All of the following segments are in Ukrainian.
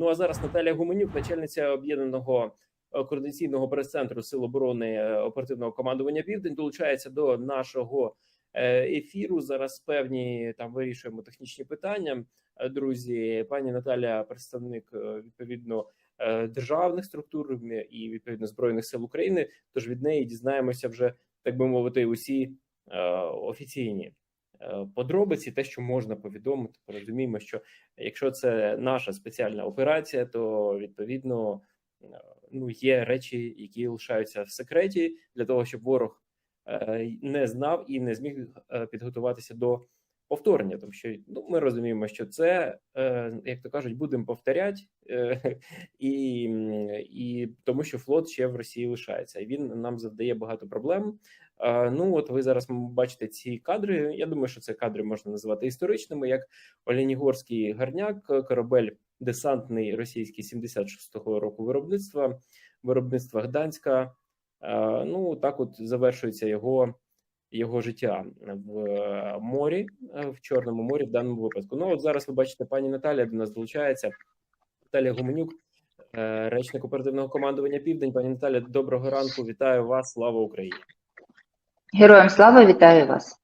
Ну а зараз Наталія Гуменюк, начальниця об'єднаного е, координаційного прес-центру Сил оборони е, оперативного командування Південь, долучається до нашого е, ефіру. Зараз певні там вирішуємо технічні питання. Друзі, пані Наталя, представник відповідно державних структур і відповідно збройних сил України. Тож від неї дізнаємося вже так би мовити, усі офіційні подробиці, те, що можна повідомити. Розуміємо, що якщо це наша спеціальна операція, то відповідно е, ну є речі, які лишаються в секреті для того, щоб ворог е, не знав і не зміг е, підготуватися до повторення, тому що ну ми розуміємо, що це е, як то кажуть, будемо повторяти, е, і, і тому, що флот ще в Росії лишається, і він нам завдає багато проблем. Е, Ну от ви зараз бачите ці кадри. Я думаю, що це кадри можна називати історичними, як Оленігорський гарняк, корабель десантний російський 76-го року виробництва, виробництва Гданська. Е, Ну так, от завершується його його життя в е, морі, е, в Чорному морі в даному випадку. Ну от зараз ви бачите, пані Наталія до нас долучається. Наталія Гуменюк, е, речник оперативного командування Південь. Пані Наталя, доброго ранку. Вітаю вас. Слава Україні. Героям слава, вітаю вас.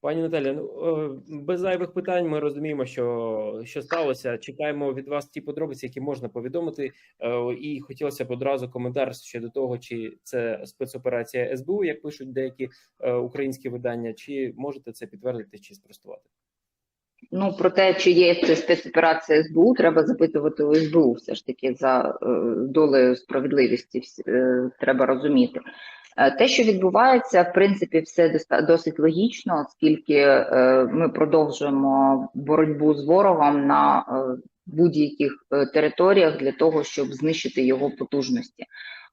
Пані Наталя, ну е, без зайвих питань ми розуміємо, що, що сталося. Чекаємо від вас ті подробиці, які можна повідомити. Е, І хотілося б одразу коментар щодо того, чи це спецоперація СБУ, як пишуть деякі е, українські видання, чи можете це підтвердити чи спростувати? Ну про те, чи є це спецоперація СБУ, треба запитувати у СБУ. Все ж таки за долею справедливості треба розуміти. Е, Те, що відбувається, в принципі, все досить логічно, оскільки е, ми продовжуємо боротьбу з ворогом на е, будь-яких територіях для того, щоб знищити його потужності.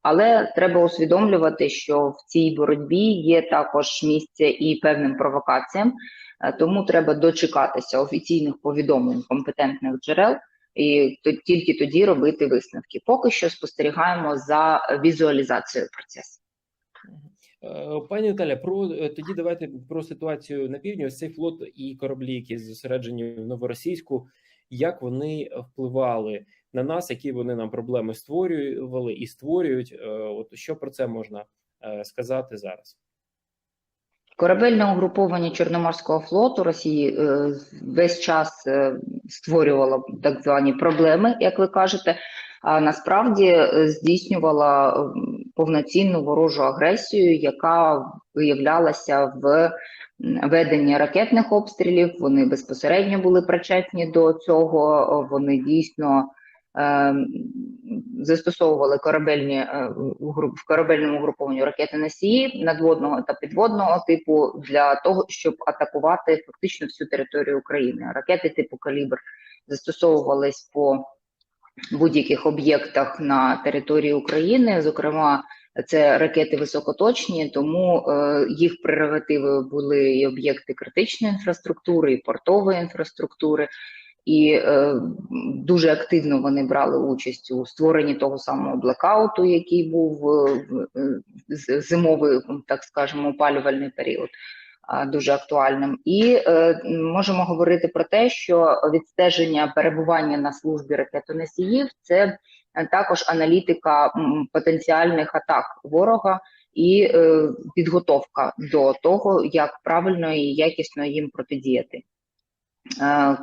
Але треба усвідомлювати, що в цій боротьбі є також місце і певним провокаціям. Тому треба дочекатися офіційних повідомлень компетентних джерел і тільки тоді робити висновки. Поки що спостерігаємо за візуалізацією процесу. Е, Пані Наталя, про е, тоді давайте про ситуацію на півдні. Ось цей флот і кораблі, які зосереджені в новоросійську, як вони впливали на нас, які вони нам проблеми створювали і створюють. Е, От що про це можна сказати зараз? Корабельне угруповання Чорноморського флоту Росії весь час створювало так звані проблеми, як ви кажете, а насправді здійснювала повноцінну ворожу агресію, яка виявлялася в веденні ракетних обстрілів. Вони безпосередньо були причетні до цього. Вони дійсно е, застосовували корабельні е, в корабельному угрупованні ракети носії надводного та підводного типу для того, щоб атакувати фактично всю територію України. Ракети типу калібр застосовувались по будь-яких об'єктах на території України. Зокрема, це ракети високоточні, тому е, їх прерогативою були і об'єкти критичної інфраструктури, і портової інфраструктури. І е, дуже активно вони брали участь у створенні того самого блекауту, який був е, е, зимовий, так скажемо, опалювальний період, дуже актуальним. І е, можемо говорити про те, що відстеження перебування на службі ракетоносіїв це е, також аналітика потенціальних атак ворога. І е, підготовка до того, як правильно і якісно їм протидіяти.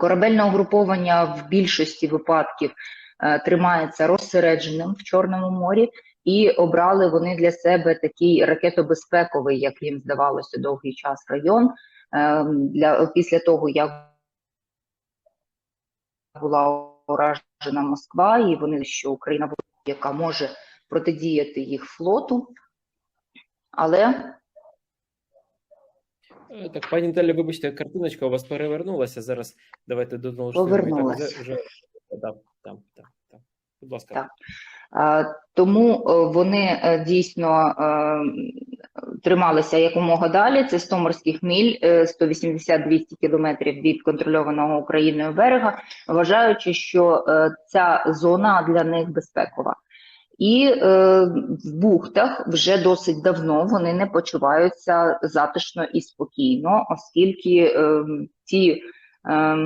Корабельне угруповання в більшості випадків тримається розсередженим в Чорному морі, і обрали вони для себе такий ракетобезпековий, як їм здавалося, довгий час район. Е, Для після того, як була уражена Москва, і вони що Україна, яка може протидіяти їх флоту, але Е, Так, пані Наталя, вибачте, картиночка у вас перевернулася. Зараз давайте до Повернулась. вже там, там, там, там. Будь ласка. Так. Тому е, вони е, дійсно е, трималися якомога далі. Це 100 морських миль, е, 180-200 кілометрів від контрольованого Україною берега, вважаючи, що ця зона для них безпекова. І е, в бухтах вже досить давно вони не почуваються затишно і спокійно, оскільки е, ті е,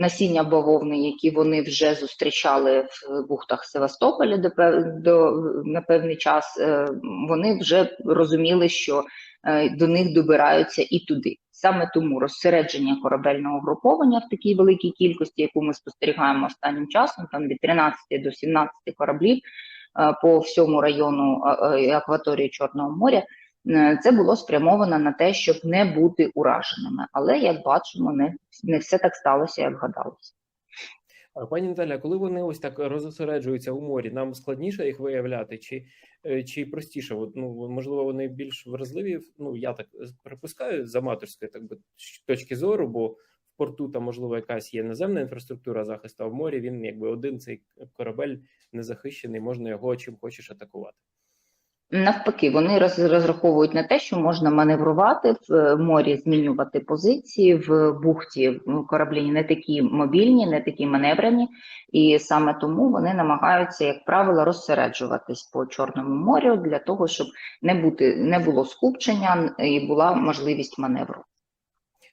насіння бавовни, які вони вже зустрічали в бухтах Севастополя до, до на певний час, е, вони вже розуміли, що е, до них добираються і туди. Саме тому розсередження корабельного груповання в такій великій кількості, яку ми спостерігаємо останнім часом, там від 13 до 17 кораблів е, по всьому району е, е, акваторії Чорного моря. Е, Це було спрямовано на те, щоб не бути ураженими. Але як бачимо, не, не все так сталося, як гадалося. Пані Наталя, коли вони ось так розосереджуються у морі, нам складніше їх виявляти, чи, е, чи простіше? Ну, можливо, вони більш вразливі. Ну, я так припускаю з аматорської так би, точки зору, бо в порту там, можливо, якась є наземна інфраструктура захисту, а в морі він якби один цей корабель незахищений, можна його чим хочеш атакувати. Навпаки, вони роз- розраховують на те, що можна маневрувати в е, морі, змінювати позиції в бухті. Ну, Кораблі не такі мобільні, не такі маневрені, і саме тому вони намагаються, як правило, розсереджуватись по Чорному морю для того, щоб не бути не було скупчення і була можливість маневру.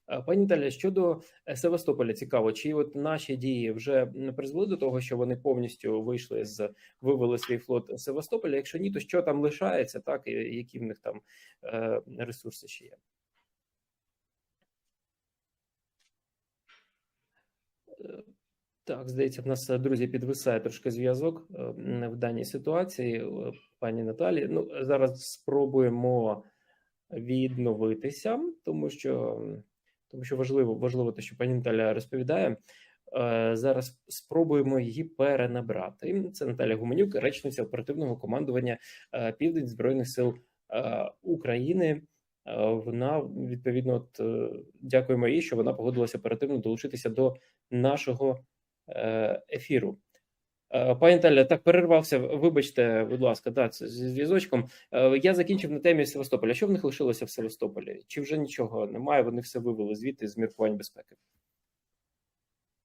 А, Пані Наталя, щодо е, Севастополя, цікаво, чи от наші дії вже призвели до того, що вони повністю вийшли з вивели свій флот з Севастополя? Якщо ні, то що там лишається, так і які в них там е, ресурси ще є? Е, Так, здається, в нас е, друзі підвисає трошки зв'язок е, в даній ситуації. Е, Пані Наталі, ну зараз спробуємо відновитися, тому що тому що важливо, важливо те, що пані Наталя розповідає. Е, Зараз спробуємо її перенабрати. Це Наталя Гуменюк, речниця оперативного командування е, Південь Збройних сил е, України. Вона відповідно от, дякуємо їй, що вона погодилася оперативно долучитися до нашого ефіру. Е, Пані Наталя, так перервався. Вибачте, будь ласка, да, це зі зв'язочком. Е, Я закінчив на темі Севастополя. Що в них лишилося в Севастополі? Чи вже нічого немає? Вони все вивели звідти з міркувань безпеки?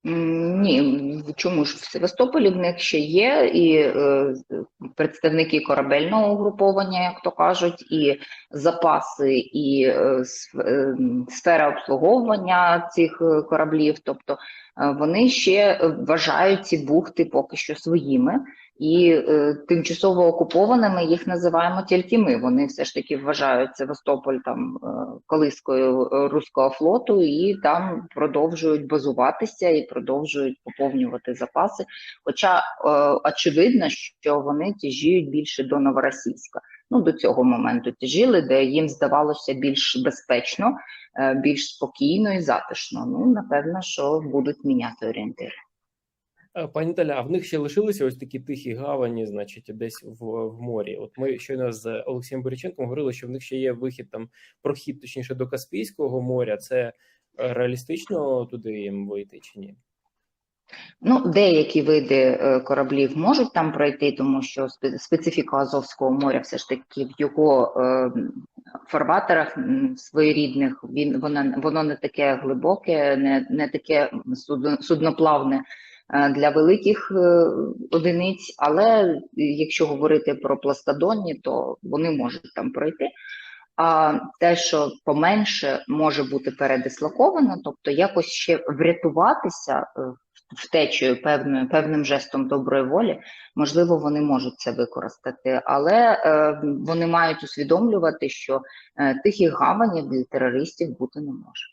Ні, чому ж в Севастополі в них ще є і е, представники корабельного угруповання, як то кажуть, і запаси, і е, е, сфера обслуговування цих е, кораблів. Тобто е, вони ще вважають ці бухти поки що своїми. І е, тимчасово окупованими їх називаємо тільки ми. Вони все ж таки вважають Севастополь там е, колискою е, руського флоту і там продовжують базуватися і продовжують поповнювати запаси. Хоча е, очевидно, що вони тяжіють більше до Новоросійська. Ну до цього моменту тяжіли, де їм здавалося більш безпечно, е, більш спокійно і затишно. Ну напевно, що будуть міняти орієнтири. Е, Пані Наталя, а в них ще лишилися ось такі тихі гавані, значить, десь в, в морі. От ми щойно з Олексієм Бориченком говорили, що в них ще є вихід там, прохід, точніше, до Каспійського моря. Це е, реалістично туди їм вийти чи ні? Ну, деякі види е, кораблів можуть там пройти, тому що специфіка Азовського моря все ж таки в його е, фарватерах своєрідних він воно, воно не таке глибоке, не, не таке судно- судноплавне для великих е, одиниць. Але якщо говорити про пластодонні, то вони можуть там пройти. А те, що поменше може бути передислоковано, тобто якось ще врятуватися е, втечею певною певним жестом доброї волі, можливо, вони можуть це використати, але е, вони мають усвідомлювати, що е, тихих гаванів для терористів бути не може.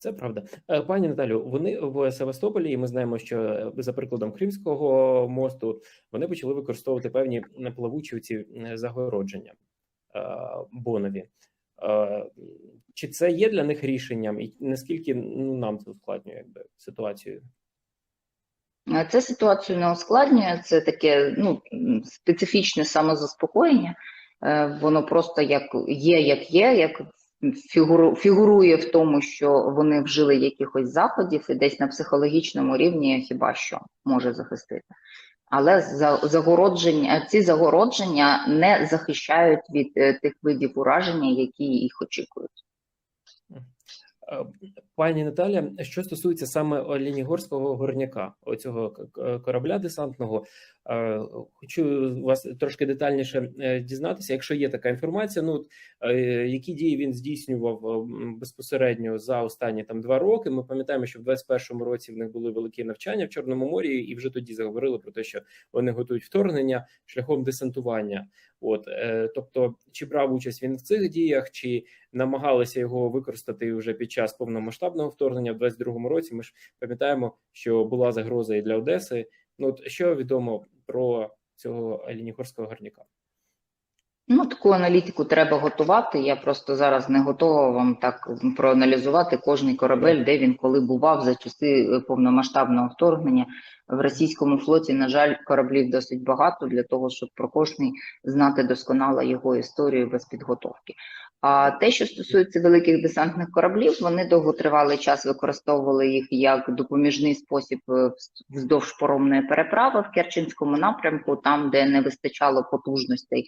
Це правда, Е, пані Наталю. Вони в Севастополі, і ми знаємо, що е, за прикладом Кримського мосту вони почали використовувати певні плавучі ці загородження е, бонові. Чи це є для них рішенням, і наскільки ну нам це ускладнює якби ситуацію? Це ситуацію не ускладнює, це таке ну, специфічне самозаспокоєння. Воно просто як є, як є, як фігуру, фігурує в тому, що вони вжили якихось заходів, і десь на психологічному рівні хіба що може захистити. Але за- загородження, ці загородження не захищають від е, тих видів ураження, які їх очікують. Пані Наталя, що стосується саме Олінігорського горняка, оцього корабля десантного, е, хочу вас трошки детальніше е, дізнатися, якщо є така інформація. Ну е, які дії він здійснював безпосередньо за останні там два роки. Ми пам'ятаємо, що в 21-му році в них були великі навчання в Чорному морі, і вже тоді заговорили про те, що вони готують вторгнення шляхом десантування. От тобто, чи брав участь він в цих діях, чи намагалися його використати вже під час повномасштабного вторгнення в 22-му році. Ми ж пам'ятаємо, що була загроза і для Одеси. Ну от що відомо про цього Алінігорського гарняка? Ну, таку аналітику треба готувати. Я просто зараз не готова вам так проаналізувати кожний корабель, де він коли бував за часи е, повномасштабного вторгнення. В російському флоті, на жаль, кораблів досить багато для того, щоб про кожний знати досконало його історію без підготовки. А те, що стосується великих десантних кораблів, вони довготривалий час використовували їх як допоміжний спосіб е, вздовж поромної переправи в Керченському напрямку, там, де не вистачало потужностей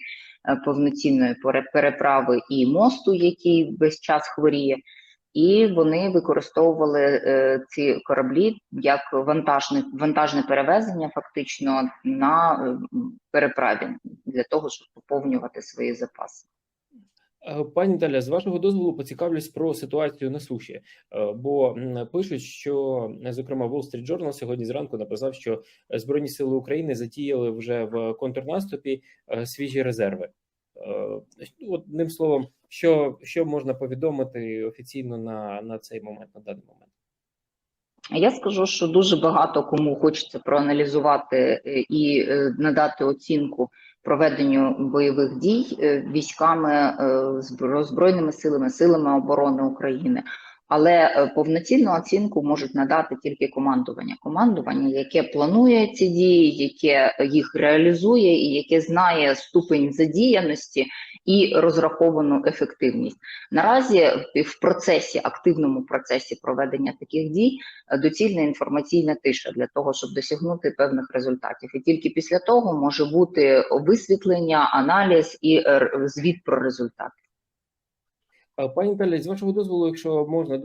е, повноцінної пере- переправи і мосту, який весь час хворіє. І вони використовували е, ці кораблі як вантажне, вантажне перевезення, фактично на е, переправі для того, щоб поповнювати свої запаси. Е, Пані Таля, з вашого дозволу поцікавлюсь про ситуацію на суші, Е, бо пишуть, що е, зокрема Wall Street Journal сьогодні зранку написав, що Збройні сили України затіяли вже в контрнаступі свіжі резерви. Одним словом, що, що можна повідомити офіційно на, на цей момент, на даний момент? Я скажу, що дуже багато кому хочеться проаналізувати і надати оцінку проведенню бойових дій е, військами, е, збро- збройними силами, силами оборони України. Але е, повноцінну оцінку можуть надати тільки командування. Командування, яке планує ці дії, яке їх реалізує, і яке знає ступень задіяності і розраховану ефективність. Наразі в- процесі, активному процесі проведення таких дій е, доцільна інформаційна тиша для того, щоб досягнути певних результатів. І тільки після того може бути висвітлення, аналіз і е, звіт про результати. Е, Пані Таля, з вашого дозволу, якщо можна, е,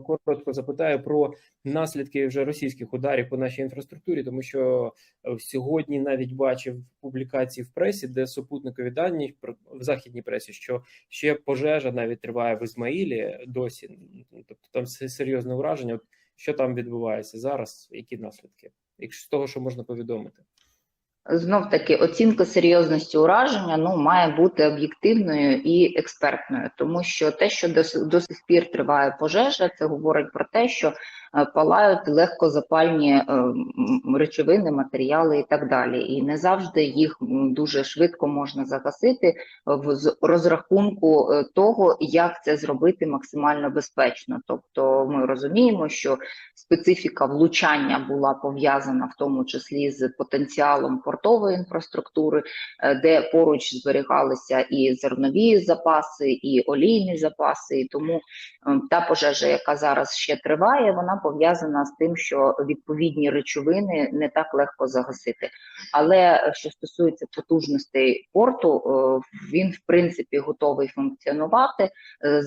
коротко запитаю про наслідки вже російських ударів по нашій інфраструктурі, тому що е, сьогодні навіть бачив публікації в пресі, де супутникові дані в західній пресі, що ще пожежа навіть триває в Ізмаїлі досі. Тобто там серйозне ураження. Що там відбувається зараз? Які наслідки? Якщо з того, що можна повідомити? Знов таки оцінка серйозності ураження ну має бути об'єктивною і експертною, тому що те, що до, до сих пір триває пожежа, це говорить про те, що палають легкозапальні е, м, речовини, матеріали і так далі. І не завжди їх дуже швидко можна загасити в розрахунку е, того, як це зробити максимально безпечно. Тобто, ми розуміємо, що специфіка влучання була пов'язана в тому числі з потенціалом портової інфраструктури, е, де поруч зберігалися і зернові запаси, і олійні запаси. І тому е, та пожежа, яка зараз ще триває, вона пов'язана з тим, що відповідні речовини не так легко загасити. Але е, що стосується потужностей порту, е, він в принципі готовий функціонувати. Е,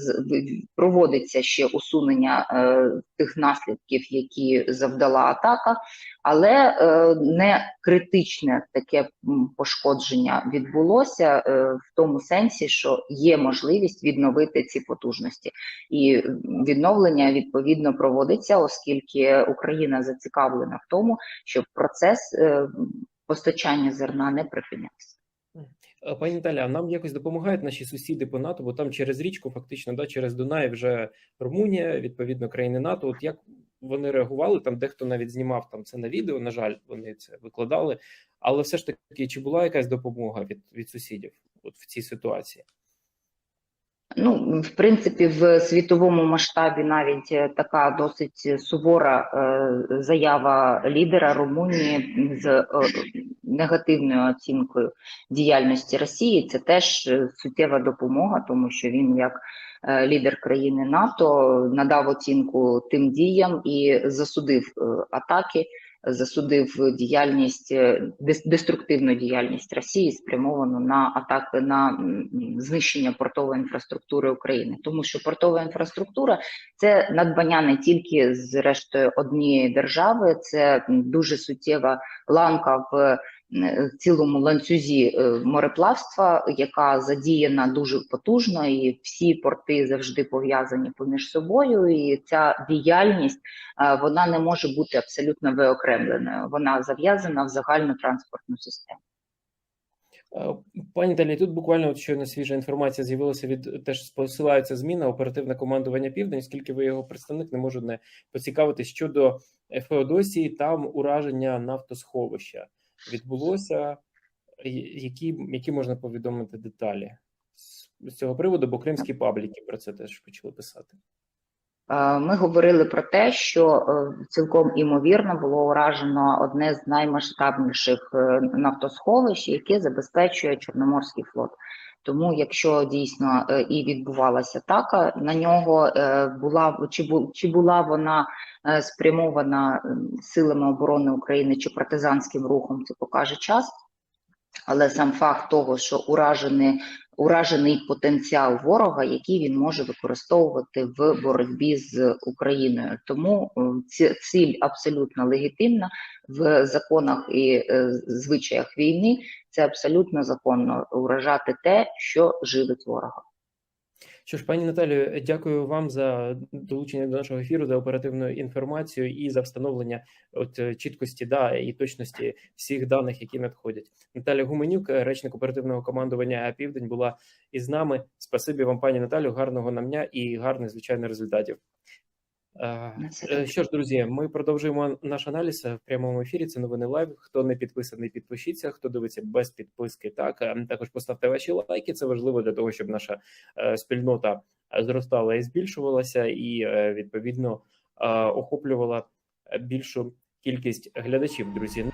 Проводиться ще усунення тих наслідків, які завдала атака, але не критичне таке пошкодження відбулося в тому сенсі, що є можливість відновити ці потужності, і відновлення відповідно проводиться, оскільки Україна зацікавлена в тому, щоб процес е, постачання зерна не припинявся. Е, Пані Наталя, нам якось допомагають наші сусіди по НАТО, бо там через річку, фактично, да, через Дунай вже Румунія, відповідно, країни НАТО. От як вони реагували? Там дехто навіть знімав там це на відео. На жаль, вони це викладали. Але все ж таки, чи була якась допомога від, від сусідів от в цій ситуації? Ну, в принципі, в світовому масштабі навіть е, така досить сувора е, заява лідера Румунії з е, негативною оцінкою діяльності Росії. Це теж суттєва допомога, тому що він, як лідер країни НАТО, надав оцінку тим діям і засудив атаки засудив діяльність е, деструктивну діяльність Росії, спрямовану на атаки на знищення портової інфраструктури України, тому що портова інфраструктура це надбання не тільки зрештою однієї держави, це дуже суттєва ланка в цілому ланцюзі е, мореплавства, яка задіяна дуже потужно, і всі порти завжди пов'язані поміж собою. І ця діяльність е, вона не може бути абсолютно виокремленою. Вона зав'язана в загальну транспортну систему. Е, Пані Талі, тут буквально от щойно свіжа інформація з'явилася від теж посилаються зміни на оперативне командування Південь, оскільки ви його представник не можу не поцікавитись щодо Феодосії. Там ураження нафтосховища відбулося. Які, які можна повідомити деталі з- цього приводу? Бо кримські пабліки про це теж почали писати. Ми говорили про те, що е, цілком імовірно було уражено одне з наймасштабніших е, нафтосховищ, яке забезпечує Чорноморський флот. Тому, якщо дійсно е, і відбувалася атака на нього, е, була чи бу- чи була вона е, спрямована силами оборони України чи партизанським рухом, це покаже час. Але сам факт того, що уражений, уражений потенціал ворога, який він може використовувати в боротьбі з Україною. Тому е, ціль абсолютно легітимна в законах і звичаях війни. Це абсолютно законно уражати те, що живить ворога. Що ж, пані Наталію, дякую вам за долучення до нашого ефіру, за оперативну інформацію і за встановлення от е, чіткості да і точності всіх даних, які надходять. Наталя Гуменюк, речник оперативного командування Південь, була із нами. Спасибі вам, пані Наталю, гарного нам дня і гарних звичайно результатів. Що ж, друзі, ми продовжуємо наш аналіз в прямому ефірі. Це новини лайв. Хто не підписаний, підпишіться. Хто дивиться без підписки, так Е, також поставте ваші лайки. Це важливо для того, щоб наша е, спільнота зростала і збільшувалася, і е, відповідно е, охоплювала більшу кількість глядачів. Друзі,